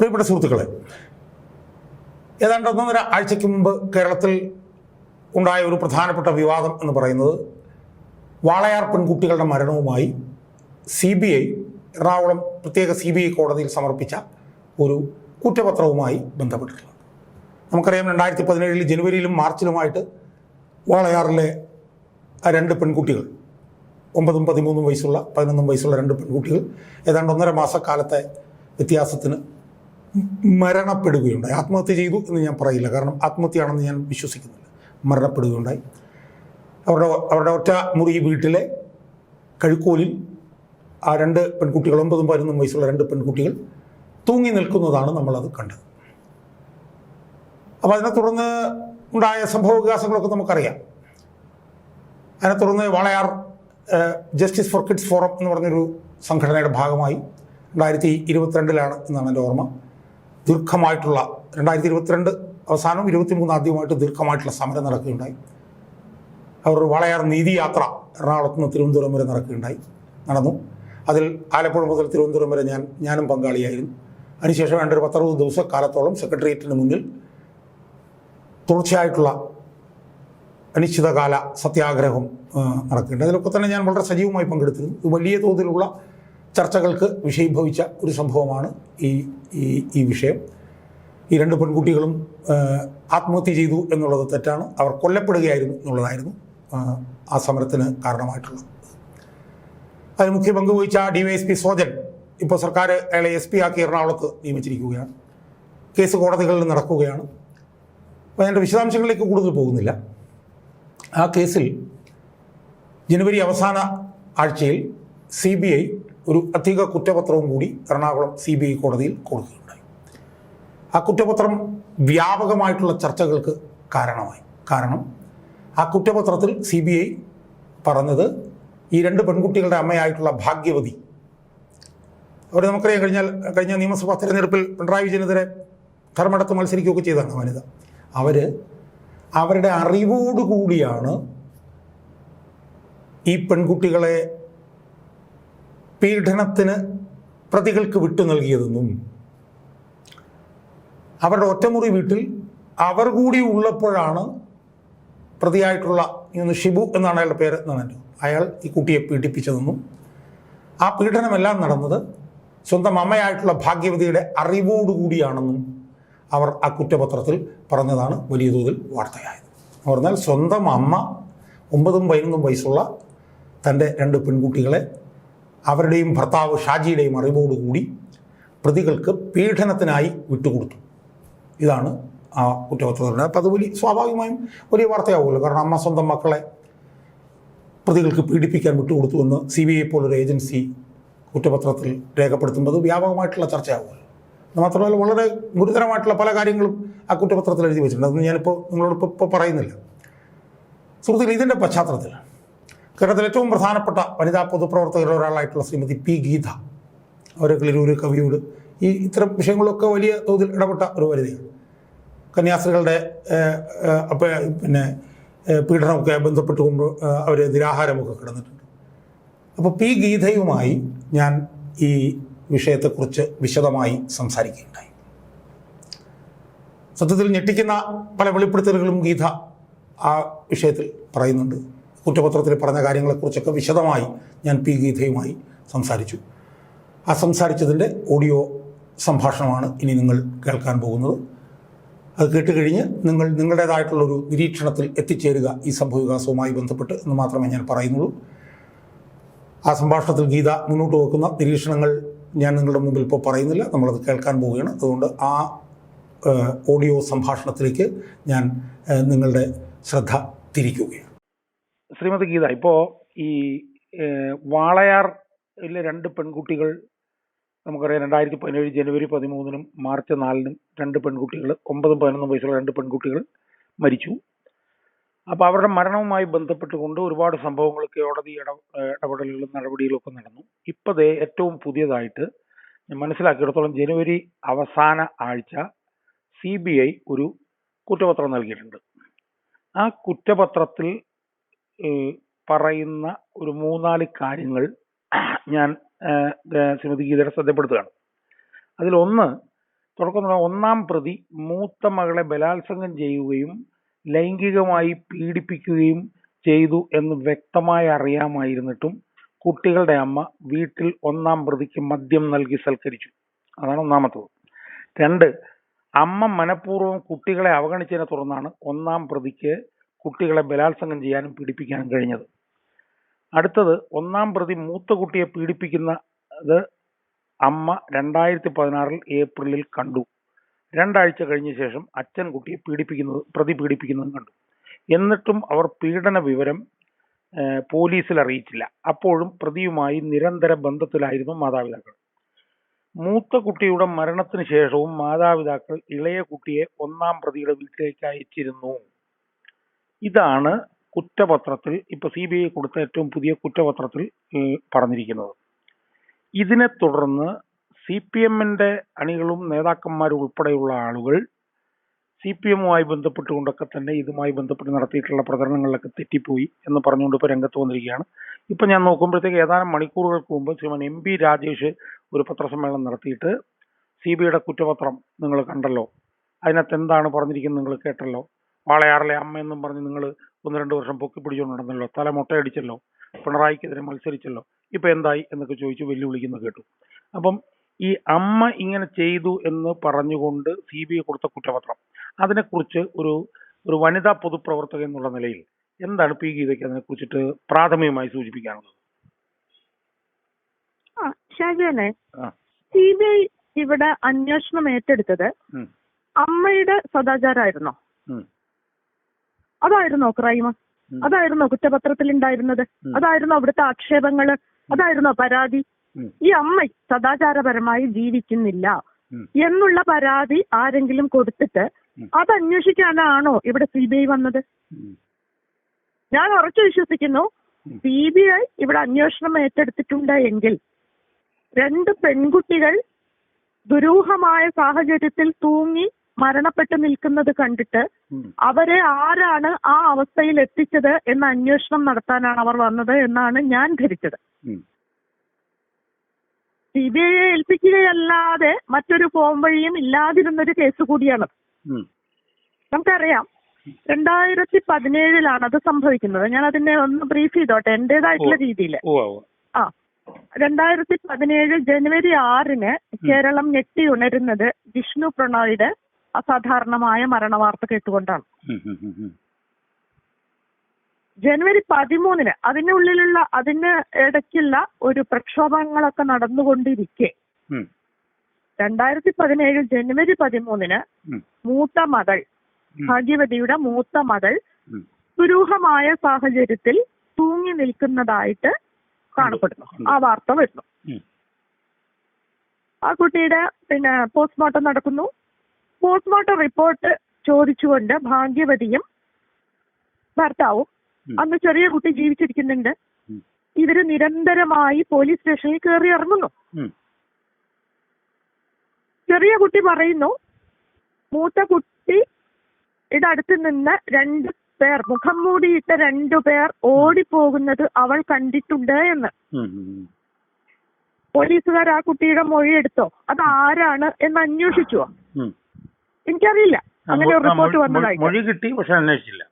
പ്രിയപ്പെട്ട സുഹൃത്തുക്കളെ ഏതാണ്ട് ഒന്നൊന്നര ആഴ്ചയ്ക്ക് മുമ്പ് കേരളത്തിൽ ഉണ്ടായ ഒരു പ്രധാനപ്പെട്ട വിവാദം എന്ന് പറയുന്നത് വാളയാർ പെൺകുട്ടികളുടെ മരണവുമായി സി ബി ഐ എറണാകുളം പ്രത്യേക സി ബി ഐ കോടതിയിൽ സമർപ്പിച്ച ഒരു കുറ്റപത്രവുമായി ബന്ധപ്പെട്ടിട്ടുള്ളത് നമുക്കറിയാം രണ്ടായിരത്തി പതിനേഴിൽ ജനുവരിയിലും മാർച്ചിലുമായിട്ട് വാളയാറിലെ രണ്ട് പെൺകുട്ടികൾ ഒമ്പതും പതിമൂന്നും വയസ്സുള്ള പതിനൊന്നും വയസ്സുള്ള രണ്ട് പെൺകുട്ടികൾ ഏതാണ്ട് ഒന്നര മാസക്കാലത്തെ വ്യത്യാസത്തിന് മരണപ്പെടുകയുണ്ടായി. ആത്മഹത്യ ചെയ്തു എന്ന് ഞാൻ പറയില്ല. കാരണം ആത്മഹത്യയാണെന്ന് ഞാൻ വിശ്വസിക്കുന്നില്ല. മരണപ്പെടുകയുണ്ടായി. അവരുടെ അവരുടെ ഒറ്റ മുറി വീട്ടിലെ കഴുക്കോലിൽ ആ രണ്ട് പെൺകുട്ടികൾ ഒമ്പതും പതിനൊന്നും വയസ്സുള്ള രണ്ട് പെൺകുട്ടികൾ തൂങ്ങി നിൽക്കുന്നതാണ് നമ്മളത് കണ്ടത്. അപ്പോൾ അതിനെ തുടർന്ന് ഉണ്ടായ സംഭവ വികാസങ്ങളൊക്കെ നമുക്കറിയാം. അതിനെ തുടർന്ന് Walayar justice for kids forum എന്ന് പറഞ്ഞൊരു സംഘടനയുടെ ഭാഗമായി രണ്ടായിരത്തി ഇരുപത്തിരണ്ടിലാണ് എന്നാണ് എന്റെ ഓർമ്മ. ദീർഘമായിട്ടുള്ള രണ്ടായിരത്തി ഇരുപത്തിരണ്ട് അവസാനം ഇരുപത്തിമൂന്ന് ആദ്യമായിട്ട് ദീർഘമായിട്ടുള്ള സമരം നടക്കുകയുണ്ടായി. അവർ വാളയാർ നീതിയാത്ര എറണാകുളത്ത് നിന്ന് തിരുവനന്തപുരം വരെ നടക്കുകയുണ്ടായി നടന്നു. അതിൽ ആലപ്പുഴ മുതൽ തിരുവനന്തപുരം വരെ ഞാൻ ഞാനും പങ്കാളിയായിരുന്നു. അതിനുശേഷം വേണ്ട ഒരു പത്തറുപത് ദിവസക്കാലത്തോളം സെക്രട്ടേറിയറ്റിന് മുന്നിൽ തുടർച്ചയായിട്ടുള്ള അനിശ്ചിതകാല സത്യാഗ്രഹം നടക്കുന്നുണ്ട് അതിലൊക്കെ തന്നെ ഞാൻ വളരെ സജീവമായി പങ്കെടുത്തിരുന്നു. വലിയ തോതിലുള്ള ചർച്ചകൾക്ക് വിഷയീഭവിച്ച ഒരു സംഭവമാണ് ഈ ഈ ഈ വിഷയം. ഈ രണ്ട് പെൺകുട്ടികളും ആത്മഹത്യ ചെയ്തു എന്നുള്ളത് തെറ്റാണ്. അവർ കൊല്ലപ്പെടുകയായിരുന്നു എന്നുള്ളതായിരുന്നു ആ, സമരത്തിന് കാരണമായിട്ടുള്ളത്. അതിന് മുഖ്യ പങ്ക് വഹിച്ച D Y S P Sojan ഇപ്പോൾ സർക്കാർ അയാളെ എസ് പി ആക്കി എറണാകുളത്ത് നിയമിച്ചിരിക്കുകയാണ്. കേസ് കോടതികളിൽ നടക്കുകയാണ്. അപ്പോൾ അതിന്റെ വിശദാംശങ്ങളിലേക്ക് കൂടുതൽ പോകുന്നില്ല. ആ കേസിൽ ജനുവരി അവസാന ആഴ്ചയിൽ സി ബി ഐ ഒരു അധിക കുറ്റപത്രവും കൂടി എറണാകുളം സി ബി ഐ കോടതിയിൽ കൊടുക്കുകയുണ്ടായി. ആ കുറ്റപത്രം വ്യാപകമായിട്ടുള്ള ചർച്ചകൾക്ക് കാരണമായി. കാരണം ആ കുറ്റപത്രത്തിൽ സി ബി ഐ പറഞ്ഞത് ഈ രണ്ട് പെൺകുട്ടികളുടെ അമ്മയായിട്ടുള്ള ഭാഗ്യവതി. അവർ നമുക്കറിയാം കഴിഞ്ഞാൽ കഴിഞ്ഞ നിയമസഭാ തെരഞ്ഞെടുപ്പിൽ പിണറായി വിജയനെതിരെ ധർമ്മടത്ത് മത്സരിക്കുകയൊക്കെ ചെയ്തതാണ് വനിത. അവർ അവരുടെ അറിവോടുകൂടിയാണ് ഈ പെൺകുട്ടികളെ പീഡനത്തിന് പ്രതികൾക്ക് വിട്ടു നൽകിയതെന്നും അവരുടെ ഒറ്റമുറി വീട്ടിൽ അവർ കൂടി ഉള്ളപ്പോഴാണ് പ്രതിയായിട്ടുള്ള ഇന്ന് ഷിബു എന്നാണ് അയാളുടെ പേര് എന്നാണ് അയാൾ ഈ കുട്ടിയെ പീഡിപ്പിച്ചതെന്നും ആ പീഡനമെല്ലാം നടന്നത് സ്വന്തം അമ്മയായിട്ടുള്ള ഭാഗ്യവതിയുടെ അറിവോടുകൂടിയാണെന്നും അവർ ആ കുറ്റപത്രത്തിൽ പറഞ്ഞതാണ് വലിയ തോതിൽ വാർത്തയായത്. എന്ന് പറഞ്ഞാൽ സ്വന്തം അമ്മ ഒമ്പതും പതിനൊന്നും വയസ്സുള്ള തന്റെ രണ്ട് പെൺകുട്ടികളെ അവരുടെയും ഭർത്താവ് ഷാജിയുടെയും അറിവോടുകൂടി പ്രതികൾക്ക് പീഡനത്തിനായി വിട്ടുകൊടുത്തു. ഇതാണ് ആ കുറ്റപത്രത്തിൽ അപ്പോൾ അത് വലിയ സ്വാഭാവികമായും വലിയ വാർത്തയാവുമല്ലോ. കാരണം അമ്മ സ്വന്തം മക്കളെ പ്രതികൾക്ക് പീഡിപ്പിക്കാൻ വിട്ടുകൊടുത്തു എന്ന് സി ബി ഐ പോലൊരു ഏജൻസി കുറ്റപത്രത്തിൽ രേഖപ്പെടുത്തുമ്പോൾ വ്യാപകമായിട്ടുള്ള ചർച്ചയാവുമല്ലോ. അത് മാത്രമല്ല വളരെ ഗുരുതരമായിട്ടുള്ള പല കാര്യങ്ങളും ആ കുറ്റപത്രത്തിൽ എഴുതി വെച്ചിട്ടുണ്ട്. അതൊന്നും ഞാനിപ്പോൾ നിങ്ങളോട് ഇപ്പോൾ പറയുന്നില്ല. സുഹൃത്തുക്കൾ ഇതിന്റെ പശ്ചാത്തലത്തിൽ കേരളത്തിലെ ഏറ്റവും പ്രധാനപ്പെട്ട വനിതാ പൊതുപ്രവർത്തകരിൽ ഒരാളായിട്ടുള്ള ശ്രീമതി പി ഗീത. അവരൊക്കെ ഒരു കവിയോട് ഈ ഇത്തരം വിഷയങ്ങളൊക്കെ വലിയ തോതിൽ ഇടപെട്ട ഒരു വനിതയാണ്. കന്യാസ്ത്രീകളുടെ പിന്നെ പീഡനമൊക്കെ ബന്ധപ്പെട്ടുകൊണ്ട് അവർ നിരാഹാരമൊക്കെ കിടന്നിട്ടുണ്ട്. അപ്പോൾ പി ഗീതയുമായി ഞാൻ ഈ വിഷയത്തെക്കുറിച്ച് വിശദമായി സംസാരിക്കുകയുണ്ടായി. സത്യത്തിൽ ഞെട്ടിക്കുന്ന പല വെളിപ്പെടുത്തലുകളും ഗീത ആ വിഷയത്തിൽ പറയുന്നുണ്ട്. കുറ്റപത്രത്തിൽ പറഞ്ഞ കാര്യങ്ങളെക്കുറിച്ചൊക്കെ വിശദമായി ഞാൻ പി ഗീതയുമായി സംസാരിച്ചു. ആ സംസാരിച്ചതിന്റെ ഓഡിയോ സംഭാഷണമാണ് ഇനി നിങ്ങൾ കേൾക്കാൻ പോകുന്നത്. അത് കേട്ട് കഴിഞ്ഞ് നിങ്ങൾ നിങ്ങളുടേതായിട്ടുള്ളൊരു നിരീക്ഷണത്തിൽ എത്തിച്ചേരുക ഈ സംഭവവികാസവുമായി ബന്ധപ്പെട്ട് എന്ന് മാത്രമേ ഞാൻ പറയുന്നുള്ളൂ. ആ സംഭാഷണത്തിൽ ഗീത മുന്നോട്ട് വെക്കുന്ന നിരീക്ഷണങ്ങൾ ഞാൻ നിങ്ങളുടെ മുമ്പിൽ ഇപ്പോൾ പറയുന്നില്ല. നമ്മളത് കേൾക്കാൻ പോവുകയാണ്. അതുകൊണ്ട് ആ ഓഡിയോ സംഭാഷണത്തിലേക്ക് ഞാൻ നിങ്ങളുടെ ശ്രദ്ധ തിരിക്കുകയാണ്. ശ്രീമതി ഗീത ഇപ്പോ ഈ വാളയാറിലെ രണ്ട് പെൺകുട്ടികൾ നമുക്കറിയാം രണ്ടായിരത്തി പതിനേഴ് ജനുവരി പതിമൂന്നിനും മാർച്ച് നാലിനും രണ്ട് പെൺകുട്ടികൾ ഒമ്പതും പതിനൊന്നും വയസ്സുള്ള രണ്ട് പെൺകുട്ടികൾ മരിച്ചു. അപ്പോൾ അവരുടെ മരണവുമായി ബന്ധപ്പെട്ടുകൊണ്ട് ഒരുപാട് സംഭവങ്ങൾ കോടതി ഇട ഇടപെടലുകളും നടപടികളൊക്കെ നടന്നു. ഇപ്പൊ ദേ ഏറ്റവും പുതിയതായിട്ട് ഞാൻ മനസ്സിലാക്കിയിടത്തോളം ജനുവരി അവസാന ആഴ്ച സി ബി ഐ ഒരു കുറ്റപത്രം നൽകിയിട്ടുണ്ട്. ആ കുറ്റപത്രത്തിൽ പറയുന്ന ഒരു മൂന്നാൽ കാര്യങ്ങൾ ഞാൻ ശ്രീമതി ഗീതയുടെ ശ്രദ്ധപ്പെടുത്തുകയാണ്. അതിലൊന്ന് തുടക്കം ഒന്നാം പ്രതി മൂത്ത മകളെ ബലാത്സംഗം ചെയ്യുകയും ലൈംഗികമായി പീഡിപ്പിക്കുകയും ചെയ്തു എന്ന് വ്യക്തമായി അറിയാമായിരുന്നിട്ടും കുട്ടികളുടെ അമ്മ വീട്ടിൽ ഒന്നാം പ്രതിക്ക് മദ്യം നൽകി സൽക്കരിച്ചു. അതാണ് ഒന്നാമത്തത്. രണ്ട് അമ്മ മനഃപൂർവം കുട്ടികളെ അവഗണിച്ചതിനെ തുടർന്നാണ് ഒന്നാം പ്രതിക്ക് കുട്ടികളെ ബലാത്സംഗം ചെയ്യാനും പീഡിപ്പിക്കാനും കഴിഞ്ഞത്. അടുത്തത് ഒന്നാം പ്രതി മൂത്ത കുട്ടിയെ പീഡിപ്പിക്കുന്നത് അമ്മ രണ്ടായിരത്തി പതിനാറിൽ ഏപ്രിലിൽ കണ്ടു. രണ്ടാഴ്ച കഴിഞ്ഞ ശേഷം അച്ഛൻ കുട്ടിയെ പീഡിപ്പിക്കുന്നത് പ്രതി പീഡിപ്പിക്കുന്നതും കണ്ടു. എന്നിട്ടും അവർ പീഡന വിവരം പോലീസിൽ അറിയിച്ചില്ല. അപ്പോഴും പ്രതിയുമായി നിരന്തര ബന്ധത്തിലായിരുന്നു മാതാപിതാക്കൾ. മൂത്ത കുട്ടിയുടെ മരണത്തിന് ശേഷവും മാതാപിതാക്കൾ ഇളയ കുട്ടിയെ ഒന്നാം പ്രതിയുടെ വീട്ടിലേക്ക് അയച്ചിരുന്നു. ഇതാണ് കുറ്റപത്രത്തിൽ ഇപ്പൊ സി ബി ഐ കൊടുത്ത ഏറ്റവും പുതിയ കുറ്റപത്രത്തിൽ പറഞ്ഞിരിക്കുന്നത്. ഇതിനെ തുടർന്ന് സി പി എമ്മിന്റെ അണികളും നേതാക്കന്മാരും ഉൾപ്പെടെയുള്ള ആളുകൾ സി പി എമ്മുമായി ബന്ധപ്പെട്ടുകൊണ്ടൊക്കെ തന്നെ ഇതുമായി ബന്ധപ്പെട്ട് നടത്തിയിട്ടുള്ള പ്രചരണങ്ങളിലൊക്കെ തെറ്റിപ്പോയി എന്ന് പറഞ്ഞുകൊണ്ട് ഇപ്പോൾ രംഗത്ത് വന്നിരിക്കുകയാണ്. ഇപ്പൊ ഞാൻ നോക്കുമ്പോഴത്തേക്ക് ഏതാനും മണിക്കൂറുകൾക്ക് മുമ്പ് ശ്രീമാൻ എം പി രാജേഷ് ഒരു പത്രസമ്മേളനം നടത്തിയിട്ട് സി ബി ഐയുടെ കുറ്റപത്രം നിങ്ങൾ കണ്ടല്ലോ? അതിനകത്ത് എന്താണ് പറഞ്ഞിരിക്കുന്നത് നിങ്ങൾ കേട്ടല്ലോ? വാളയാറിലെ അമ്മ എന്നും പറഞ്ഞ് നിങ്ങൾ ഒന്ന് രണ്ട് വർഷം പൊക്കി പിടിച്ചുകൊണ്ട് നടന്നല്ലോ തല മുട്ടയടിച്ചല്ലോ പിണറായിക്കെതിരെ മത്സരിച്ചല്ലോ ഇപ്പൊ എന്തായി എന്നൊക്കെ ചോദിച്ചു വെല്ലുവിളിക്കുന്ന കേട്ടു. അപ്പം ഈ അമ്മ ഇങ്ങനെ ചെയ്തു എന്ന് പറഞ്ഞുകൊണ്ട് സി ബി ഐ കൊടുത്ത കുറ്റപത്രം അതിനെക്കുറിച്ച് ഒരു ഒരു വനിതാ പൊതുപ്രവർത്തക എന്നുള്ള നിലയിൽ എന്താണ് പി ഗീതയ്ക്ക് അതിനെ കുറിച്ചിട്ട് പ്രാഥമികമായി സൂചിപ്പിക്കാനുള്ളത്. സി ബി ഐ ഇവിടെ അന്വേഷണം ഏറ്റെടുത്തത് അമ്മയുടെ സദാചാരമായിരുന്നോ. അതായിരുന്നോ ക്രൈം അതായിരുന്നു കുറ്റപത്രത്തിൽ ഉണ്ടായിരുന്നത് അതായിരുന്നു അവിടുത്തെ ആക്ഷേപങ്ങൾ? അതായിരുന്നോ പരാതി? ഈ അമ്മ സദാചാരപരമായി ജീവിക്കുന്നില്ല. എന്നുള്ള പരാതി ആരെങ്കിലും കൊടുത്തിട്ട് അതന്വേഷിക്കാനാണോ അത് അന്വേഷിക്കാനാണോ ഇവിടെ സി ബി ഐ വന്നത്. ഞാൻ ഉറച്ചു വിശ്വസിക്കുന്നു. സി ബി ഐ ഇവിടെ അന്വേഷണം ഏറ്റെടുത്തിട്ടുണ്ട് എങ്കിൽ രണ്ട് പെൺകുട്ടികൾ ദുരൂഹമായ സാഹചര്യത്തിൽ തൂങ്ങി മരണപ്പെട്ട് നിൽക്കുന്നത് കണ്ടിട്ട് അവരെ ആരാണ് ആ അവസ്ഥയിൽ എത്തിച്ചത് എന്ന അന്വേഷണം നടത്താനാണ് അവർ വന്നത് എന്നാണ് ഞാൻ ധരിച്ചത്. സി ബി ഐയെ ഏൽപ്പിക്കുകയല്ലാതെ മറ്റൊരു ഫോം വഴിയും ഇല്ലാതിരുന്നൊരു കേസ് കൂടിയാണ്. നമുക്കറിയാം രണ്ടായിരത്തി പതിനേഴിലാണ് അത് സംഭവിക്കുന്നത്. ഞാൻ അതിനെ ഒന്ന് ബ്രീഫ് ചെയ്തോട്ടെ എന്റേതായിട്ടുള്ള. രീതിയിൽ. ആ രണ്ടായിരത്തി പതിനേഴ് ജനുവരി ആറിന് കേരളം ഞെട്ടി ഉണരുന്നത് വിഷ്ണു പ്രണോയുടെ അസാധാരണമായ മരണവാർത്ത കേട്ടുകൊണ്ടാണ്. ജനുവരി പതിമൂന്നിന് അതിനുള്ളിലുള്ള അതിന് ഇടയ്ക്കുള്ള ഒരു പ്രക്ഷോഭങ്ങളൊക്കെ നടന്നുകൊണ്ടിരിക്കെ. രണ്ടായിരത്തി പതിനേഴ് ജനുവരി പതിമൂന്നിന്. മൂത്ത മകൾ. ഭാഗ്യവതിയുടെ മൂത്ത മകൾ ദുരൂഹമായ സാഹചര്യത്തിൽ തൂങ്ങി നിൽക്കുന്നതായിട്ട് കാണപ്പെടുന്നു ആ വാർത്ത വരുന്നു. ആ കുട്ടിയുടെ പിന്നെ പോസ്റ്റ്മോർട്ടം നടക്കുന്നു പോസ്റ്റ്മോർട്ടം റിപ്പോർട്ട് ചോദിച്ചുകൊണ്ട് ഭാഗ്യവതിയും ഭർത്താവും. അന്ന് ചെറിയ കുട്ടി ജീവിച്ചിരിക്കുന്നുണ്ട്. ഇവർ നിരന്തരമായി പോലീസ് സ്റ്റേഷനിൽ കയറി ഇറങ്ങുന്നു ചെറിയ കുട്ടി പറയുന്നു മൂത്ത കുട്ടി കുട്ടിയുടെ അടുത്ത് നിന്ന് രണ്ട് പേർ മുഖം മൂടിയിട്ട രണ്ടു പേർ ഓടിപ്പോകുന്നത് അവൾ കണ്ടിട്ടുണ്ട് എന്ന്. പോലീസുകാർ ആ കുട്ടിയുടെ മൊഴിയെടുത്തോ അത് ആരാണ് എന്ന് അന്വേഷിച്ചുവോ ഉം. എനിക്കറിയില്ല. അങ്ങനെ ഒരു റിപ്പോർട്ട് വന്നതായി വന്നതായിട്ട്. മൊഴി കിട്ടി പക്ഷെ അന്വേഷിച്ചില്ല.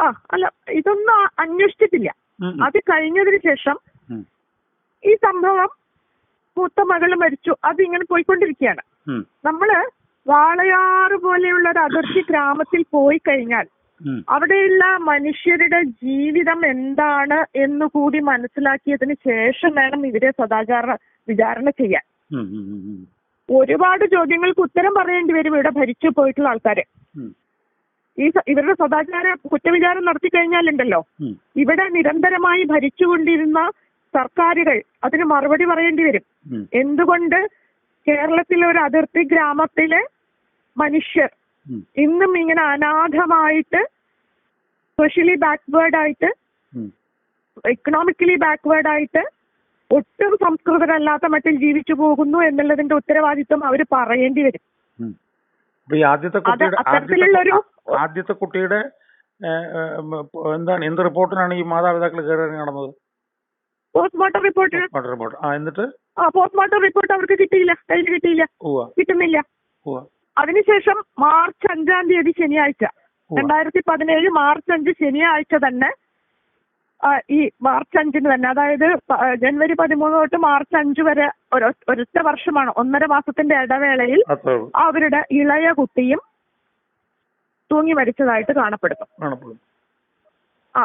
ആ അല്ല ഇതൊന്നും അന്വേഷിച്ചിട്ടില്ല. അത് കഴിഞ്ഞതിന് ശേഷം ഈ സംഭവം മൂത്ത മകൾ മരിച്ചു. അത് ഇങ്ങനെ പോയിക്കൊണ്ടിരിക്കുകയാണ്. നമ്മൾ വാളയാറ് പോലെയുള്ള ഒരു അതിർത്തി ഗ്രാമത്തിൽ പോയി കഴിഞ്ഞാൽ അവിടെയുള്ള മനുഷ്യരുടെ ജീവിതം എന്താണ് എന്ന് കൂടി മനസ്സിലാക്കിയതിന് ശേഷം വേണം ഇവരെ സദാചാര വിചാരണ ചെയ്യാൻ. ഒരുപാട് ചോദ്യങ്ങൾക്ക് ഉത്തരം പറയേണ്ടി വരും ഇവിടെ ഭരിച്ചു പോയിട്ടുള്ള ആൾക്കാര്. ഈ ഇവരുടെ സദാചാര കുറ്റവിചാരം നടത്തി കഴിഞ്ഞാലുണ്ടല്ലോ. ഇവിടെ നിരന്തരമായി ഭരിച്ചുകൊണ്ടിരുന്ന സർക്കാരുകൾ അതിന് മറുപടി പറയേണ്ടി വരും. എന്തുകൊണ്ട് കേരളത്തിലെ ഒരു അതിർത്തി ഗ്രാമത്തിലെ മനുഷ്യർ ഇന്നും ഇങ്ങനെ അനാഥമായിട്ട് സോഷ്യലി ബാക്ക്വേർഡ് ആയിട്ട് ഉം. ബാക്ക്വേർഡ് ആയിട്ട് ഒട്ടും സംസ്കൃതരല്ലാത്ത മട്ടിൽ ജീവിച്ചു പോകുന്നു എന്നുള്ളതിന്റെ ഉത്തരവാദിത്വം അവർ പറയേണ്ടി വരും. ആദ്യത്തെ കുട്ടിയുടെ അത്തരത്തിലുള്ളൊരു- ആദ്യത്തെ എന്താണ് എന്ത് റിപ്പോർട്ടിനാണ് ഈ മാതാപിതാക്കൾ കയറി നടന്നത്? പോസ്റ്റ്മോർട്ടം റിപ്പോർട്ടിന് റിപ്പോർട്ട്. ആ എന്നിട്ട്? ആ പോസ്റ്റ്മോർട്ടം റിപ്പോർട്ട് അവർക്ക് കിട്ടിയില്ല. കയ്യിൽ കിട്ടിയില്ല. കിട്ടുന്നില്ല. അതിനുശേഷം മാർച്ച് അഞ്ചാം തീയതി ശനിയാഴ്ച. രണ്ടായിരത്തി പതിനേഴ് മാർച്ച് അഞ്ച് ശനിയാഴ്ച തന്നെ ഈ മാർച്ച് അഞ്ചിന് തന്നെ. അതായത് ജനുവരി പതിമൂന്ന് തൊട്ട് മാർച്ച് അഞ്ച് വരെ ഒരു ഒരൊറ്റ വർഷമാണ് ഒന്നര മാസത്തിന്റെ ഇടവേളയിൽ അവരുടെ ഇളയ കുട്ടിയും തൂങ്ങി മരിച്ചതായിട്ട് കാണപ്പെടുന്നു. ആ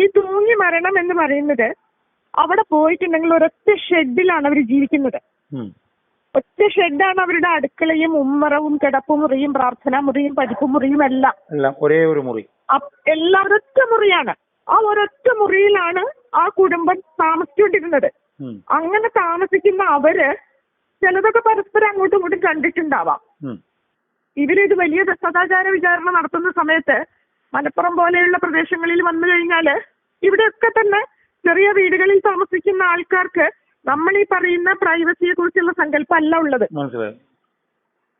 ഈ തൂങ്ങി മരണം എന്ന് പറയുന്നത് അവിടെ പോയിട്ടുണ്ടെങ്കിൽ ഒരൊറ്റ ഷെഡിലാണ് അവർ ജീവിക്കുന്നത്. ഒറ്റ ഷെഡാണ് അവരുടെ അടുക്കളയും ഉമ്മറവും കിടപ്പുമുറിയും പ്രാർത്ഥനാ മുറിയും പഠിപ്പുമുറിയും എല്ലാം. എല്ലാം ഒരേ ഒരു മുറി. എല്ലാം ഒരൊറ്റ മുറിയാണ്. ആ ഒരൊറ്റ മുറിയിലാണ് ആ കുടുംബം താമസിച്ചുകൊണ്ടിരുന്നത്. അങ്ങനെ താമസിക്കുന്ന അവർ ചിലതൊക്കെ പരസ്പരം അങ്ങോട്ടും ഇങ്ങോട്ടും കണ്ടിട്ടുണ്ടാവാം. ഇവരിത് വലിയ സദാചാര വിചാരണ നടത്തുന്ന സമയത്ത് മലപ്പുറം പോലെയുള്ള പ്രദേശങ്ങളിൽ വന്നു കഴിഞ്ഞാൽ ഇവിടെയൊക്കെ തന്നെ ചെറിയ വീടുകളിൽ താമസിക്കുന്ന ആൾക്കാർക്ക് നമ്മൾ ഈ പറയുന്ന പ്രൈവസിയെ കുറിച്ചുള്ള സങ്കല്പം അല്ല ഉള്ളത്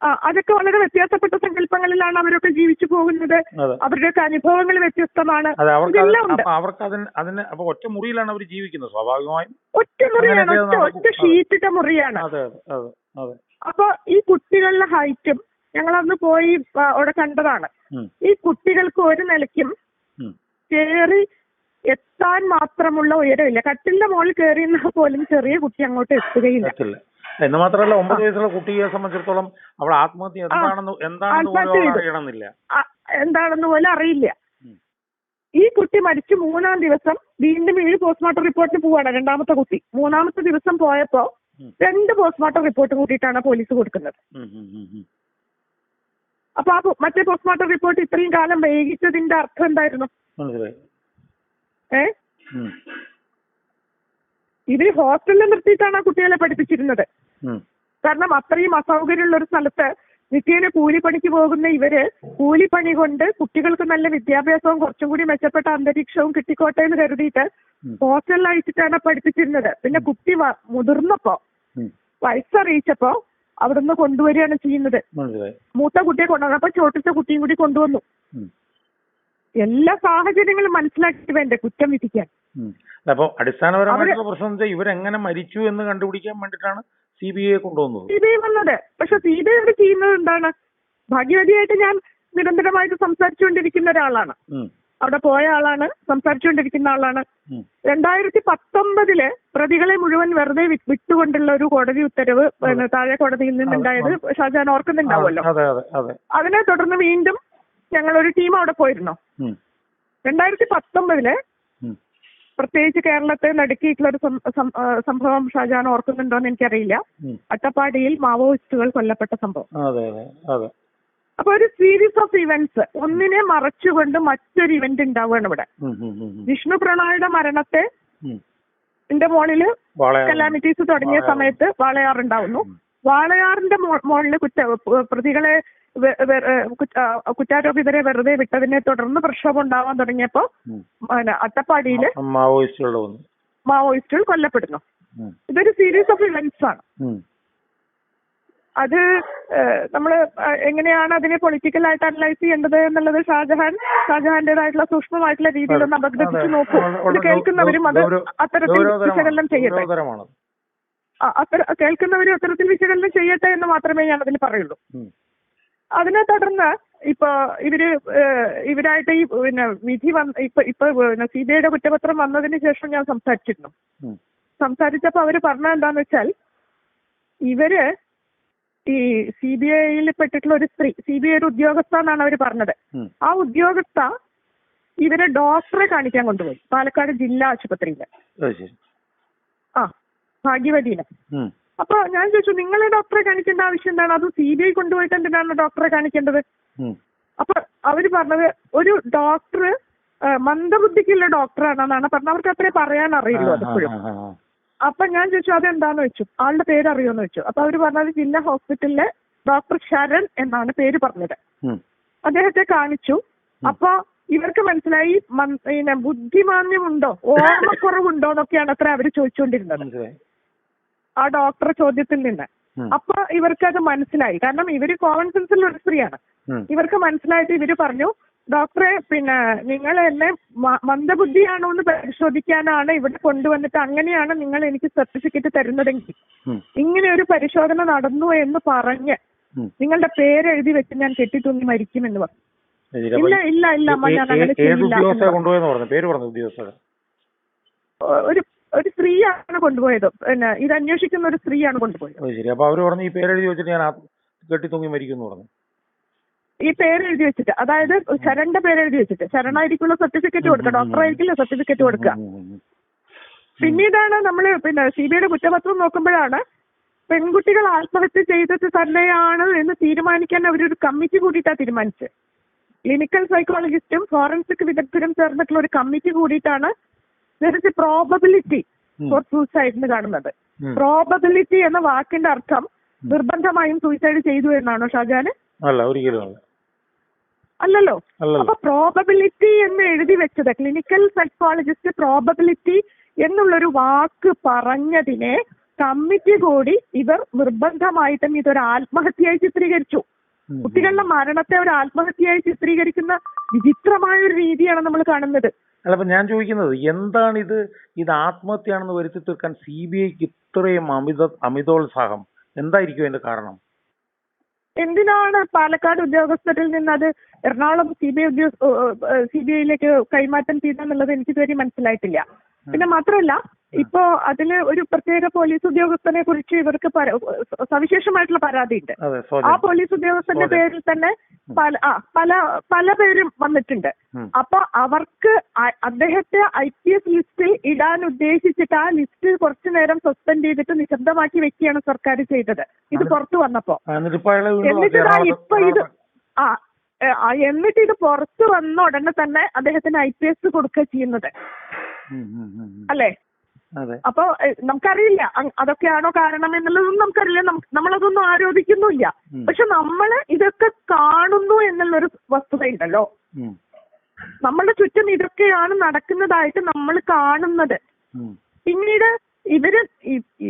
അതൊക്കെ വളരെ വ്യത്യാസപ്പെട്ട സങ്കല്പങ്ങളിലാണ് അവരൊക്കെ ജീവിച്ചു പോകുന്നത്. അവരുടെയൊക്കെ അനുഭവങ്ങൾ വ്യത്യസ്തമാണ്. അവർക്ക് അതിന് അതിന് അപ്പൊ ഒറ്റ മുറിയിലാണ് അവർ ജീവിക്കുന്നത് സ്വാഭാവികമായും. ഒറ്റ മുറിയാണ് ഒറ്റ. ഷീറ്റിട്ട മുറിയാണ്. അപ്പൊ ഈ കുട്ടികളുടെ ഹൈറ്റും ഞങ്ങൾ അന്ന് പോയി അവിടെ കണ്ടതാണ്. ഈ കുട്ടികൾക്ക് ഒരു നിലയ്ക്കും കേറി കയറി എത്താൻ മാത്രമുള്ള ഉയരമില്ല. കട്ടിലിന്റെ മുകളിൽ കയറിയെന്നാൽ പോലും ചെറിയ കുട്ടി അങ്ങോട്ട് എത്തുകയില്ല. എന്ന് മാത്രമല്ല ഒമ്പത് വയസ്സുള്ള കുട്ടിയെ സംബന്ധിച്ചിടത്തോളം അവൾ ആത്മഹത്യ എന്താണെന്ന് എന്താണെന്ന് പോലും. അറിയണമെന്നില്ല. എന്താണെന്ന് പോലും അറിയില്ല. ഈ കുട്ടി മരിച്ചു മൂന്നാം ദിവസം വീണ്ടും വീട് പോസ്റ്റ്മോർട്ടം റിപ്പോർട്ടിന് പോവാണ് രണ്ടാമത്തെ കുട്ടി. മൂന്നാമത്തെ ദിവസം പോയപ്പോ രണ്ട് പോസ്റ്റ്മോർട്ടം റിപ്പോർട്ട് കൂട്ടിയിട്ടാണ് പോലീസ് കൊടുക്കുന്നത്. അപ്പൊ ആ മറ്റേ പോസ്റ്റ്മോർട്ടം റിപ്പോർട്ട് ഇത്രയും കാലം വൈകിച്ചതിന്റെ അർത്ഥം എന്തായിരുന്നു? ഏ? ഇത് ഇവർ ഹോസ്റ്റലിൽ നിർത്തിയിട്ടാണ് ആ കുട്ടികളെ പഠിപ്പിച്ചിരുന്നത്. കാരണം അത്രയും അസൗകര്യമുള്ള ഒരു സ്ഥലത്ത് നിത്യേന കൂലിപ്പണിക്ക് പോകുന്ന ഇവർ കൂലിപ്പണി കൊണ്ട് കുട്ടികൾക്ക് നല്ല വിദ്യാഭ്യാസവും കുറച്ചും കൂടി മെച്ചപ്പെട്ട അന്തരീക്ഷവും കിട്ടിക്കോട്ടെ എന്ന് കരുതിയിട്ട്. ഹോസ്റ്റലിൽ അയച്ചിട്ടാണ് പഠിപ്പിച്ചിരുന്നത്. പിന്നെ കുട്ടി മുതിർന്നപ്പോ. വയസ്സറിയിച്ചപ്പോ അവിടുന്ന് കൊണ്ടുവരികയാണ് ചെയ്യുന്നത്. മൂത്ത കുട്ടിയെ കൊണ്ടുവന്നപ്പോ ചോട്ടിച്ച കുട്ടിയും കൂടി കൊണ്ടുവന്നു. എല്ലാ സാഹചര്യങ്ങളും മനസ്സിലാക്കിയിട്ട് വേണ്ടേ കുറ്റം വിധിക്കാൻ. അപ്പൊ അടിസ്ഥാനപരമായിട്ടുള്ള പ്രശ്നം ഇവരെങ്ങനെ മരിച്ചു എന്ന് കണ്ടുപിടിക്കാൻ വേണ്ടിയിട്ടാണ് സി ബി ഐ കൊണ്ടുവന്നത്? സി ബി ഐ വന്നത്. പക്ഷെ സി ബി ഐ ഇവിടെ ചെയ്യുന്നത് എന്താണ്? ഭാഗ്യവതിയായിട്ട് ഞാൻ നിരന്തരമായിട്ട് സംസാരിച്ചുകൊണ്ടിരിക്കുന്ന ഒരാളാണ്. അവിടെ പോയ ആളാണ് സംസാരിച്ചുകൊണ്ടിരിക്കുന്ന ആളാണ്. രണ്ടായിരത്തി പത്തൊമ്പതിൽ പ്രതികളെ മുഴുവൻ വെറുതെ വിട്ടുകൊണ്ടുള്ള ഒരു കോടതി ഉത്തരവ് താഴെ കോടതിയിൽ നിന്നുണ്ടായത് ഷാജാൻ ഓർക്കുന്നുണ്ടാവുമല്ലോ. അതെ അതെ അതെ. അതിനെ തുടർന്ന് വീണ്ടും ഞങ്ങൾ ഒരു ടീം അവിടെ പോയിരുന്നു. രണ്ടായിരത്തി പത്തൊമ്പതിൽ. പ്രത്യേകിച്ച് കേരളത്തെ നടുക്കിയിട്ടുള്ള ഒരു സംഭവം ഷാജാൻ ഓർക്കുന്നുണ്ടോ എന്ന് എനിക്കറിയില്ല അട്ടപ്പാടിയിൽ മാവോയിസ്റ്റുകൾ കൊല്ലപ്പെട്ട സംഭവം. അപ്പൊ ഒരു സീരീസ് ഓഫ് ഇവന്റ്സ് ഒന്നിനെ മറച്ചുകൊണ്ട് മറ്റൊരു ഇവന്റ് ഉണ്ടാവുകയാണ് ഇവിടെ. വിഷ്ണു പ്രണോയുടെ മരണത്തെ. എന്റെ മോളിൽ കലാമിറ്റീസ് തുടങ്ങിയ സമയത്ത് വാളയാർ ഉണ്ടാവുന്നു വാളയാറിന്റെ മോളിൽ കുറ്റ പ്രതികളെ കുറ്റാരോപിതരെ വെറുതെ വിട്ടതിനെ തുടർന്ന് പ്രക്ഷോഭം ഉണ്ടാവാൻ തുടങ്ങിയപ്പോ അട്ടപ്പാടിയിൽ മാവോയിസ്റ്റുകൾ കൊല്ലപ്പെടുന്നു. ഇതൊരു സീരീസ് ഓഫ് ഇവന്റ്സ് ആണ്. അത് നമ്മൾ എങ്ങനെയാണ് അതിനെ പൊളിറ്റിക്കൽ ആയിട്ട് അനലൈസ് ചെയ്യേണ്ടത് എന്നുള്ളത് ഷാജഹാൻ ഷാജഹാന്റേതായിട്ടുള്ള സൂക്ഷ്മമായിട്ടുള്ള രീതിയിൽ ഒന്ന് അപഗ്രഥിച്ച് നോക്കും. ഇത് കേൾക്കുന്നവരും അത് അത്തരത്തിൽ വിശകലനം ചെയ്യട്ടെ. കേൾക്കുന്നവരും അത്തരത്തിൽ വിശകലനം ചെയ്യട്ടെ എന്ന് മാത്രമേ ഞാൻ അതിൽ പറയുള്ളൂ. അതിനെ തുടർന്ന് ഇപ്പൊ ഇവർ ഇവരായിട്ട് ഈ പിന്നെ വിധി വന്ന് ഇപ്പൊ ഇപ്പൊ സി ബി ഐയുടെ കുറ്റപത്രം വന്നതിന് ശേഷം ഞാൻ സംസാരിച്ചിരുന്നു. സംസാരിച്ചപ്പോ അവർ പറഞ്ഞത് എന്താന്ന് വെച്ചാൽ ഇവർ ഈ സി ബി ഐയിൽ പെട്ടിട്ടുള്ള ഒരു സ്ത്രീ സി ബി ഐ ഒരു ഉദ്യോഗസ്ഥ എന്നാണ് അവർ പറഞ്ഞത് ആ ഉദ്യോഗസ്ഥ ഇവരെ ഡോക്ടറെ കാണിക്കാൻ കൊണ്ടുപോയി പാലക്കാട് ജില്ലാ ആശുപത്രിയിൽ ആ ഭാഗ്യവതിനെ. അപ്പൊ ഞാൻ ചോദിച്ചു നിങ്ങളെ ഡോക്ടറെ കാണിക്കേണ്ട ആവശ്യം എന്താണ്? അത് സി ബി ഐ കൊണ്ടുപോയിട്ട് എന്തിനാണ് ഡോക്ടറെ കാണിക്കേണ്ടത്. അപ്പൊ അവർ പറഞ്ഞത് ഒരു ഡോക്ടർ മന്ദബുദ്ധിക്കുള്ള ഡോക്ടറാണെന്നാണ് പറഞ്ഞത്. അവർക്ക് അത്രേ പറയാൻ അറിയില്ലോ അതെപ്പോഴും. അപ്പൊ ഞാൻ ചോദിച്ചു അതെന്താന്ന് വെച്ചു? ആളുടെ പേര് അറിയോന്ന് വെച്ചു. അപ്പൊ അവർ പറഞ്ഞത് ജില്ലാ ഹോസ്പിറ്റലിലെ ഡോക്ടർ ശരൺ എന്നാണ് പേര് പറഞ്ഞത്. അദ്ദേഹത്തെ കാണിച്ചു. അപ്പൊ ഇവർക്ക് മനസ്സിലായി പിന്നെ ബുദ്ധിമാന്യമുണ്ടോ? ഓർമ്മക്കുറവുണ്ടോ എന്നൊക്കെയാണ് അത്ര അവർ ചോദിച്ചുകൊണ്ടിരുന്നത്. ആ ഡോക്ടറെ ചോദ്യത്തിൽ നിന്ന്. അപ്പൊ ഇവർക്ക് അത് മനസ്സിലായി. കാരണം ഇവർ കോമൺ സെൻസിലുള്ള ഒരു സ്ത്രീയാണ് ഇവർക്ക് മനസ്സിലായിട്ട് ഇവർ പറഞ്ഞു ഡോക്ടറെ പിന്നെ നിങ്ങൾ എന്നെ മന്ദബുദ്ധിയാണോ എന്ന് പരിശോധിക്കാനാണ് ഇവിടെ കൊണ്ടുവന്നിട്ട് അങ്ങനെയാണ് നിങ്ങൾ എനിക്ക് സർട്ടിഫിക്കറ്റ് തരുന്നതെങ്കിൽ. ഇങ്ങനെ ഒരു പരിശോധന നടന്നു എന്ന് പറഞ്ഞ് നിങ്ങളുടെ പേര് എഴുതി വെച്ച് ഞാൻ കെട്ടിത്തൂങ്ങി മരിക്കുമെന്ന് പറഞ്ഞു. ഇല്ല ഇല്ല ഇല്ല ഞാൻ അങ്ങനെ ചെയ്യില്ല എന്ന് ഒരു ഒരു സ്ത്രീയാണ് കൊണ്ടുപോയത്. പിന്നെ ഇത് അന്വേഷിക്കുന്ന ഒരു സ്ത്രീയാണ് കൊണ്ടുപോയത്. അത് ശരി. അപ്പൊ അവർ പറഞ്ഞു ഈ പേര് എഴുതി വെച്ചിട്ട് ഞാൻ ആത്മ- കെട്ടി തൂങ്ങി മരിക്കും എന്ന് പറഞ്ഞു. ഈ പേര് എഴുതി വെച്ചിട്ട് അതായത് ശരണിന്റെ പേര് എഴുതി വെച്ചിട്ട് ശരണായിരിക്കുള്ള സർട്ടിഫിക്കറ്റ് കൊടുക്കുക ഡോക്ടർ ആയിരിക്കില്ല സർട്ടിഫിക്കറ്റ് കൊടുക്കുക. ഉം, ഉം, ഉം. പിന്നീടാണ് നമ്മൾ പിന്നെ സി ബി ഐയുടെ കുറ്റപത്രം നോക്കുമ്പോഴാണ് പെൺകുട്ടികൾ ആത്മഹത്യ ചെയ്തത് തന്നെയാണ് എന്ന് തീരുമാനിക്കാൻ അവരൊരു കമ്മിറ്റി കൂടിയിട്ടാണ് തീരുമാനിച്ചത്. ക്ലിനിക്കൽ സൈക്കോളജിസ്റ്റും ഫോറൻസിക് വിദഗ്ധരും ചേർന്നിട്ടുള്ള ഒരു കമ്മിറ്റി കൂടിയിട്ടാണ് പ്രോബബിലിറ്റി ഉം. ഫോർ സൂസൈഡ് എന്ന് കാണുന്നത്. പ്രോബബിലിറ്റി എന്ന വാക്കിന്റെ അർത്ഥം നിർബന്ധമായും സൂയിസൈഡ് ചെയ്തു എന്നാണോ ഷാജാന്? അല്ല ഒരിക്കലും അല്ലല്ലോ. അപ്പൊ പ്രോബബിലിറ്റി എന്ന് എഴുതി വെച്ചത് ക്ലിനിക്കൽ സൈക്കോളജിസ്റ്റ് പ്രോബബിലിറ്റി എന്നുള്ളൊരു വാക്ക് പറഞ്ഞതിനെ കമ്മിറ്റി കൂടി ഇവർ നിർബന്ധമായിട്ടും ഇതൊരു ആത്മഹത്യയായി ചിത്രീകരിച്ചു. കുട്ടികളുടെ മരണത്തെ ഒരു ആത്മഹത്യയായി ചിത്രീകരിക്കുന്ന വിചിത്രമായ ഒരു രീതിയാണ് നമ്മൾ കാണുന്നത്. അല്ല അപ്പൊ ഞാൻ ചോദിക്കുന്നത് എന്താണ് ഇത് ഇത് ആത്മഹത്യയാണെന്ന് വരുത്തി തീർക്കാൻ സി ബി ഐക്ക് ഇത്രയും അമിത അമിതോത്സാഹം എന്തായിരിക്കും അതിന്റെ കാരണം? എന്തിനാണ് പാലക്കാട് ഉദ്യോഗസ്ഥരിൽ നിന്ന് അത് എറണാകുളം സി ബി ഐ ഉദ്യോഗ സി ബി ഐയിലേക്ക് കൈമാറ്റം ചെയ്തെന്നുള്ളത് എനിക്ക് ഇതുവരെ മനസ്സിലായിട്ടില്ല. പിന്നെ മാത്രമല്ല ഇപ്പോ അതിൽ ഒരു പ്രത്യേക പോലീസ് ഉദ്യോഗസ്ഥനെ കുറിച്ച് ഇവർക്ക് സവിശേഷമായിട്ടുള്ള പരാതി ഉണ്ട് ആ പോലീസ് ഉദ്യോഗസ്ഥന്റെ. പേരിൽ തന്നെ പല ആ പല പല പേരും വന്നിട്ടുണ്ട്. അപ്പൊ അവർക്ക് അദ്ദേഹത്തെ ഐ പി എസ് ലിസ്റ്റിൽ ഇടാൻ ഉദ്ദേശിച്ചിട്ട് ആ ലിസ്റ്റ് കുറച്ചു നേരം സസ്പെൻഡ് ചെയ്തിട്ട് നിശബ്ദമാക്കി വെക്കുകയാണ് സർക്കാർ ചെയ്തത്. ഇത് പുറത്തു വന്നപ്പോ. എന്നിട്ട് ഇപ്പൊ ഇത് ആ, എന്നിട്ട് ഇത് പുറത്തു വന്ന ഉടനെ തന്നെ അദ്ദേഹത്തിന് ഐ പി എസ് കൊടുക്കുക ചെയ്യുന്നത്. അല്ലേ? അപ്പൊ നമുക്കറിയില്ല. അതൊക്കെയാണോ കാരണം എന്നുള്ളതൊന്നും നമുക്കറിയില്ല. നമ്മളതൊന്നും ആരോപിക്കുന്നുമില്ല. പക്ഷെ നമ്മൾ ഇതൊക്കെ കാണുന്നു എന്നുള്ളൊരു വസ്തുതയുണ്ടല്ലോ. നമ്മളുടെ ചുറ്റും ഇതൊക്കെയാണ് നടക്കുന്നതായിട്ട് നമ്മൾ കാണുന്നത്. പിന്നീട് ഇവർ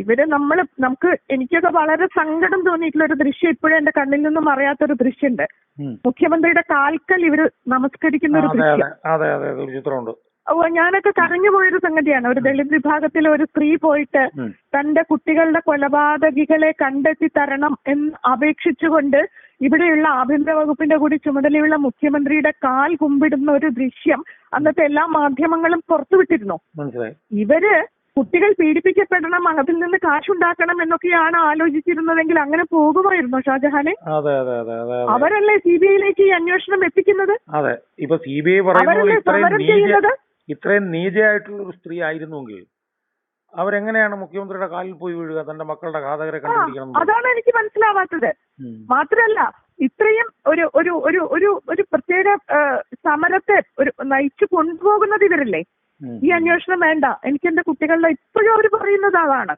ഇവർ നമ്മൾ നമുക്ക് എനിക്കൊക്കെ വളരെ സങ്കടം തോന്നിയിട്ടുള്ള ഒരു ദൃശ്യം ഇപ്പോഴും എന്റെ കണ്ണിൽ നിന്നും അറിയാത്തൊരു ദൃശ്യമുണ്ട്. മുഖ്യമന്ത്രിയുടെ കാൽക്കൽ ഇവർ നമസ്കരിക്കുന്ന ഒരു ദൃശ്യം. ഞാനൊക്കെ കരഞ്ഞു പോയൊരു സംഗതിയാണ്. ഒരു ദളിത് വിഭാഗത്തിലെ ഒരു സ്ത്രീ പോയിട്ട് തന്റെ കുട്ടികളുടെ കൊലപാതകികളെ കണ്ടെത്തി തരണം എന്ന് അപേക്ഷിച്ചുകൊണ്ട് ഇവിടെയുള്ള ആഭ്യന്തര വകുപ്പിന്റെ കൂടി ചുമതലയുള്ള മുഖ്യമന്ത്രിയുടെ കാൽ കുമ്പിടുന്ന ഒരു ദൃശ്യം അന്നത്തെ എല്ലാ മാധ്യമങ്ങളും പുറത്തുവിട്ടിരുന്നു. ഇവർ കുട്ടികൾ പീഡിപ്പിക്കപ്പെടണം അതിൽ നിന്ന് കാശുണ്ടാക്കണം എന്നൊക്കെയാണ് ആലോചിച്ചിരുന്നതെങ്കിൽ അങ്ങനെ പോകുമായിരുന്നു ഷാജഹാനെ? അതെ അതെ അതെ അവരല്ലേ സി ബി ഐയിലേക്ക് ഈ അന്വേഷണം എത്തിക്കുന്നത്? അതെ ഇപ്പൊ സി ബി ഐ അവരല്ലേ ഇത്രയും സമരം ചെയ്യുന്നത്? ഇത്രയും നീചയായിട്ടുള്ള ഒരു സ്ത്രീ ആയിരുന്നുവെങ്കിൽ അവരെങ്ങനെയാണ് മുഖ്യമന്ത്രിയുടെ കാലിൽ പോയി വീഴുക തന്റെ മക്കളുടെ ഘാതകരെ ആ കണ്ടുപിടിക്കണം എന്ന് അതാണ് എനിക്ക് മനസ്സിലാവാത്തത്. ഉം. മാത്രല്ല ഇത്രയും ഒരു ഒരു ഒരു ഒരു ഒരു പ്രത്യേക ആ, സമരത്തെ ഒരു നയിച്ചു കൊണ്ടുപോകുന്നത് ഇവരല്ലേ. ഈ അന്വേഷണം വേണ്ട. എനിക്ക് എന്റെ കുട്ടികളുടെ ഇപ്പോഴും അവർ പറയുന്നത് അതാണ്.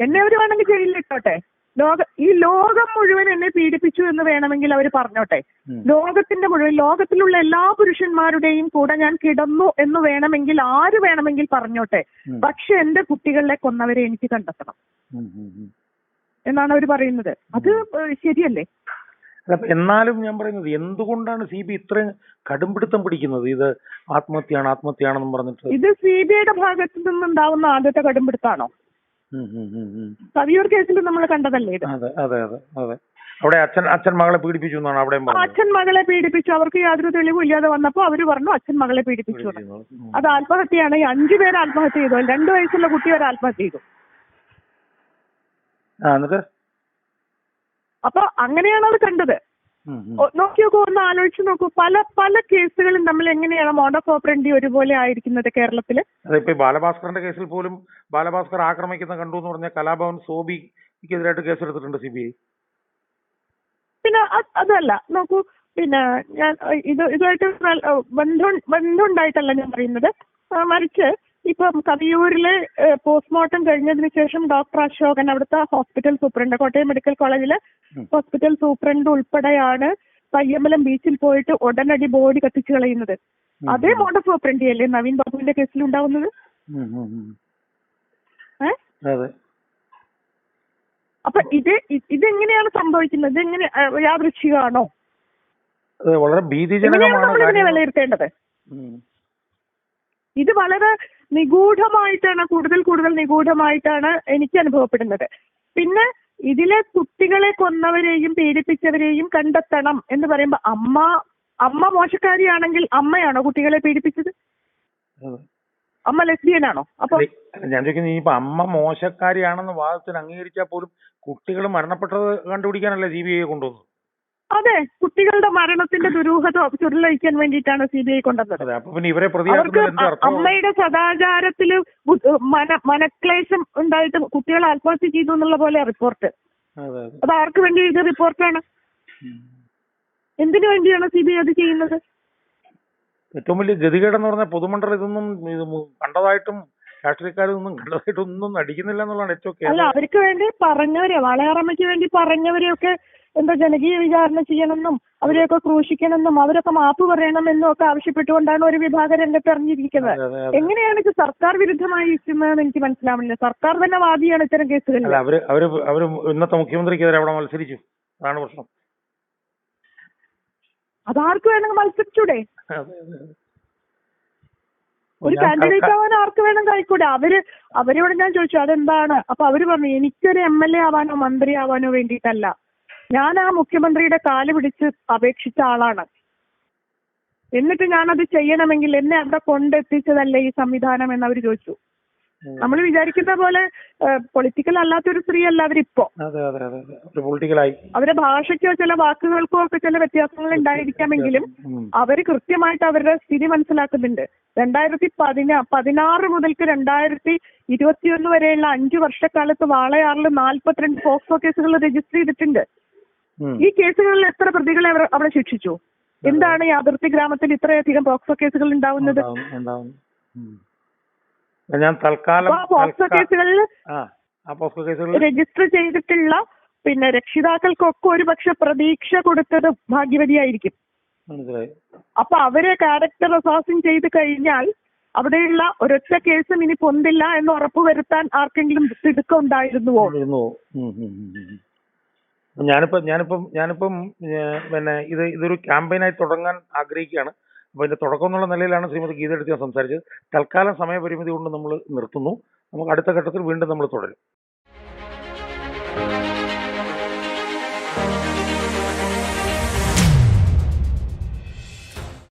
എന്നെ അവർ വേണമെങ്കിൽ ജയിലിലിട്ടോട്ടെ ലോക ഈ ലോകം മുഴുവൻ എന്നെ പീഡിപ്പിച്ചു എന്ന് വേണമെങ്കിൽ അവർ പറഞ്ഞോട്ടെ. ലോകത്തിന്റെ മുഴുവൻ ലോകത്തിലുള്ള എല്ലാ പുരുഷന്മാരുടെയും കൂടെ ഞാൻ കിടന്നു എന്ന് വേണമെങ്കിൽ ആര് വേണമെങ്കിൽ പറഞ്ഞോട്ടെ. പക്ഷെ എന്റെ കുട്ടികളെ കൊന്നവരെ എനിക്ക് കണ്ടെത്തണം. എന്നാണ് അവർ പറയുന്നത്. അത് ശരിയല്ലേ? അല്ല, എന്നാലും ഞാൻ പറയുന്നത് എന്തുകൊണ്ടാണ് സി ബി ഇത്രയും കടുംപിടുത്തം പിടിക്കുന്നത്? ഇത് ആത്മഹത്യയാണ് ആത്മഹത്യയാണെന്നും പറഞ്ഞിട്ട്. ഇത് സി ബി ഐയുടെ ഭാഗത്തു നിന്നുണ്ടാവുന്ന ആദ്യത്തെ കടുംപിടുത്താണോ? കേസിൽ നമ്മൾ കണ്ടതല്ലേ ഇത്? അതെ അതെ അതെ അതെ. അവിടെ അച്ഛൻ അച്ഛൻ മകളെ പീഡിപ്പിച്ചു എന്നാണ് പറഞ്ഞത്. അച്ഛൻ മകളെ പീഡിപ്പിച്ചു. അവർക്ക് യാതൊരു തെളിവും ഇല്ലാതെ വന്നപ്പോ അവർ പറഞ്ഞു അച്ഛൻ മകളെ പീഡിപ്പിച്ചു. അത് ആത്മഹത്യയാണ്. ഈ അഞ്ചു പേര് ആത്മഹത്യ ചെയ്തു. രണ്ടു വയസ്സുള്ള കുട്ടി വരെ ആത്മഹത്യ ചെയ്തു എന്നിട്ട്? അപ്പൊ അങ്ങനെയാണ് അത് കണ്ടത്. നോക്കി നോക്കൂ ഒന്ന് ആലോചിച്ച് നോക്കൂ. പല പല കേസുകളും നമ്മൾ എങ്ങനെയാണ് മോഡഫ് ഓപ്പറൻഡി ഒരുപോലെ ആയിരിക്കുന്നത് കേരളത്തിൽ? ഇപ്പൊ ബാലഭാസ്കറിന്റെ കേസിൽ പോലും ബാലഭാസ്കർ ആക്രമിക്കുന്ന കണ്ടു എന്ന് പറഞ്ഞ കലാഭവൻ സോബിക്കെതിരായിട്ട് കേസെടുത്തിട്ടുണ്ട് സി ബി ഐ പിന്നെ അതല്ല. നോക്കൂ പിന്നെ ഞാൻ ഇത് ഇതുമായിട്ട് ബന്ധം ബന്ധമുണ്ടായിട്ടല്ല ഞാൻ പറയുന്നത്. മറിച്ച് ഇപ്പം കവിയൂരിലെ പോസ്റ്റ്മോർട്ടം കഴിഞ്ഞതിന് ശേഷം ഡോക്ടർ അശോകൻ അവിടുത്തെ ഹോസ്പിറ്റൽ സൂപ്രണ്ട് കോട്ടയം മെഡിക്കൽ കോളേജിലെ ഹോസ്പിറ്റൽ സൂപ്രണ്ട് ഉൾപ്പെടെയാണ് പയ്യമ്പലം ബീച്ചിൽ പോയിട്ട് ഉടനടി ബോഡി കത്തിച്ചു കളയുന്നത്. അതേ മോഡഫ് സൂപ്രണ്ട് അല്ലേ നവീൻ ബാബുവിന്റെ കേസിൽ ഉണ്ടാവുന്നത്? അപ്പൊ ഇത് ഇതെങ്ങനെയാണ് സംഭവിക്കുന്നത്? ഇതെങ്ങനെ യാദൃച്ഛികമാണോ വളരെ ഭീതിജനകമാണ്. വിലയിരുത്തേണ്ടത്? ഇത് വളരെ നിഗൂഢമായിട്ടാണ് കൂടുതൽ കൂടുതൽ നിഗൂഢമായിട്ടാണ് എനിക്ക് അനുഭവപ്പെടുന്നത്. പിന്നെ ഇതിലെ കുട്ടികളെ കൊന്നവരെയും പീഡിപ്പിച്ചവരെയും കണ്ടെത്തണം എന്ന് പറയുമ്പോ അമ്മ അമ്മ മോശക്കാരിയാണെങ്കിൽ അമ്മയാണോ കുട്ടികളെ പീഡിപ്പിച്ചത്? അമ്മ അമ്മ ലെസ്ബിയനാണോ? അപ്പൊ ഞാൻ ചോദിക്കുന്നത് ഇനിയിപ്പോ അമ്മ മോശക്കാരിയാണെന്ന് വാദത്തിന് അംഗീകരിച്ചാൽ പോലും കുട്ടികൾ മരണപ്പെട്ടത് കണ്ടുപിടിക്കാനല്ലേ സി ബി ഐ കൊണ്ടുവന്നത്? അതെ കുട്ടികളുടെ മരണത്തിന്റെ ദുരൂഹത ചുരുലഴിക്കാൻ വേണ്ടിയിട്ടാണ് സി ബി ഐ കൊണ്ടുവന്നത്. അവർക്ക് അമ്മയുടെ സദാചാരത്തിൽ മന മനക്ലേശം ഉണ്ടായിട്ട് കുട്ടികൾ ആത്മഹത്യ ചെയ്തു എന്നുള്ള പോലെ റിപ്പോർട്ട്. അത് ആർക്ക് വേണ്ടി ഇത് റിപ്പോർട്ടാണ്? എന്തിനു വേണ്ടിയാണ് സി ബി ഐ അത് ചെയ്യുന്നത്? ഏറ്റവും വലിയ ഗതികേടെന്ന് പറഞ്ഞ പൊതുമണ്ഡലം ഇതൊന്നും കണ്ടതായിട്ടും രാഷ്ട്രീയക്കാരൊന്നും കണ്ടതായിട്ടൊന്നും അടിക്കുന്നില്ല എന്നുള്ളതാണ് ഏറ്റവും അല്ല അവർക്ക് വേണ്ടി പറഞ്ഞവരെ വളയാറമ്മയ്ക്ക് വേണ്ടി പറഞ്ഞവരെയൊക്കെ എന്താ ജനകീയ വിചാരണ ചെയ്യണമെന്നും അവരെയൊക്കെ ക്രൂശിക്കണമെന്നും അവരൊക്കെ മാപ്പ് പറയണമെന്നും ഒക്കെ ആവശ്യപ്പെട്ടുകൊണ്ടാണ് ഒരു വിഭാഗം രംഗത്ത് ഇറങ്ങിയിരിക്കുന്നത്. എങ്ങനെയാണ് ഇത് സർക്കാർ വിരുദ്ധമായി ഇരിക്കുന്നതെന്ന് എനിക്ക് മനസ്സിലാവുന്നില്ല. സർക്കാർ തന്നെ വാദിയാണ് ഇത്തരം കേസുകളിൽ. അവർ അവർ അവർ ഇന്നത്തെ മുഖ്യമന്ത്രിക്കെതിരെ അവിടെ മത്സരിച്ചു. അതാണ് പ്രശ്നം. അതാർക്ക് വേണമെങ്കിൽ മത്സരിച്ചൂടെ. ഒരു കാൻഡിഡേറ്റ് ആവാൻ ആർക്ക് വേണം കഴിക്കൂടെ അവർ അവരോട് ഞാൻ ചോദിച്ചു അതെന്താണ്? അപ്പൊ അവർ പറഞ്ഞു എനിക്കൊരു എം എൽ എ ആവാനോ മന്ത്രി ആവാനോ വേണ്ടിയിട്ടല്ല. ഞാൻ ആ മുഖ്യമന്ത്രിയുടെ കാൽ പിടിച്ച് അപേക്ഷിച്ച ആളാണ്. എന്നിട്ട് ഞാനത് ചെയ്യണമെങ്കിൽ എന്നെ അവിടെ കൊണ്ടെത്തിച്ചതല്ലേ ഈ സംവിധാനം? എന്ന് അവർ ചോദിച്ചു. നമ്മൾ വിചാരിക്കുന്ന പോലെ പൊളിറ്റിക്കൽ അല്ലാത്ത ഒരു സ്ത്രീ അല്ല അവരിപ്പോ പൊളിറ്റിക്കലായി അവരുടെ ഭാഷയ്ക്കോ ചില വാക്കുകൾക്കോ ഒക്കെ ചില വ്യത്യാസങ്ങൾ ഉണ്ടായിരിക്കാമെങ്കിലും അവർ അവർ കൃത്യമായിട്ട് അവരുടെ സ്ഥിതി മനസ്സിലാക്കുന്നുണ്ട്. രണ്ടായിരത്തി പതിനാ പതിനാറ് മുതൽക്ക് രണ്ടായിരത്തി ഇരുപത്തിയൊന്ന് വരെയുള്ള അഞ്ചു വർഷക്കാലത്ത് വാളയാറിൽ നാൽപ്പത്തിരണ്ട് പോക്സോ കേസുകൾ രജിസ്റ്റർ ചെയ്തിട്ടുണ്ട്. ഈ കേസുകളിൽ എത്ര പ്രതികളെ അവർ അവിടെ ശിക്ഷിച്ചു? എന്താണ് ഈ അതിർത്തി ഗ്രാമത്തിൽ ഇത്രയധികം പോക്സോ കേസുകൾ ഉണ്ടാവുന്നത്. ഞാൻ തൽക്കാലം പോക്സോ കേസുകളിൽ പോക്സോ കേസുകളിൽ രജിസ്റ്റർ ചെയ്തിട്ടുള്ള പിന്നെ രക്ഷിതാക്കൾക്കൊക്കെ ഒരു പക്ഷെ പ്രതീക്ഷ കൊടുത്തത് ഭാഗ്യവതിയായിരിക്കും. മനസ്സിലായി. അപ്പൊ അവരെ ക്യാരക്ടർ അസാസിൻ ചെയ്ത് കഴിഞ്ഞാൽ അവിടെയുള്ള ഒരൊറ്റ കേസും ഇനി പൊന്തില്ല എന്ന് ഉറപ്പുവരുത്താൻ ആർക്കെങ്കിലും തിടുക്കം ഉണ്ടായിരുന്നുവോ. ഞാനിപ്പോ ഞാനിപ്പം ഞാനിപ്പം പിന്നെ ഇത് ഇതൊരു ക്യാമ്പയിനായി തുടങ്ങാൻ ആഗ്രഹിക്കുകയാണ്. അപ്പൊ അതിന്റെ തുടക്കം എന്നുള്ള നിലയിലാണ് ശ്രീമതി ഗീത എടുത്ത് ഞാൻ സംസാരിച്ചത്. തൽക്കാലം സമയപരിമിതി കൊണ്ട് നമ്മൾ നിർത്തുന്നു. നമുക്ക് അടുത്ത ഘട്ടത്തിൽ വീണ്ടും നമ്മൾ തുടരും.